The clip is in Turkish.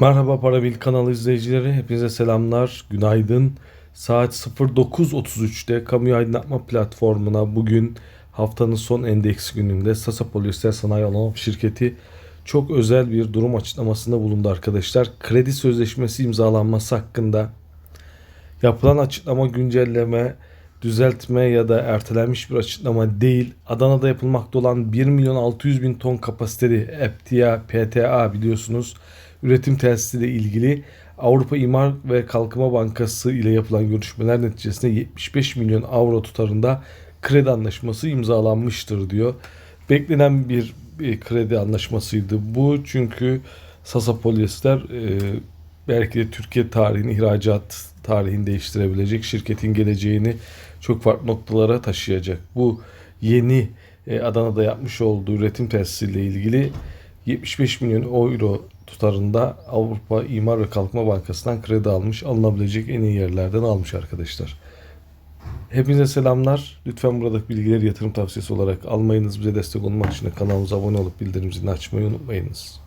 Merhaba Parabil kanalı izleyicileri. Hepinize selamlar. Günaydın. Saat 09.33'te kamu aydınlatma platformuna bugün haftanın son endeks gününde Sasa Polyester Sanayi Anonim Şirketi çok özel bir durum açıklamasında bulundu arkadaşlar. Kredi sözleşmesi imzalanması hakkında yapılan açıklama güncelleme, düzeltme ya da ertelenmiş bir açıklama değil. Adana'da yapılmakta olan 1 milyon 600 bin ton kapasiteli EPTA, PTA biliyorsunuz üretim tesisiyle ilgili Avrupa İmar ve Kalkınma Bankası ile yapılan görüşmeler neticesinde 75 milyon avro tutarında kredi anlaşması imzalanmıştır diyor. Beklenen bir, kredi anlaşmasıydı bu çünkü Sasa Polyester e, belki de Türkiye tarihini ihracat tarihini değiştirebilecek şirketin geleceğini çok farklı noktalara taşıyacak. Bu yeni e, Adana'da yapmış olduğu üretim tesisiyle ilgili 75 milyon euro tutarında Avrupa İmar ve Kalkınma Bankası'ndan kredi almış. Alınabilecek en iyi yerlerden almış arkadaşlar. Hepinize selamlar. Lütfen buradaki bilgileri yatırım tavsiyesi olarak almayınız. Bize destek olmak için de kanalımıza abone olup bildirim zilini açmayı unutmayınız.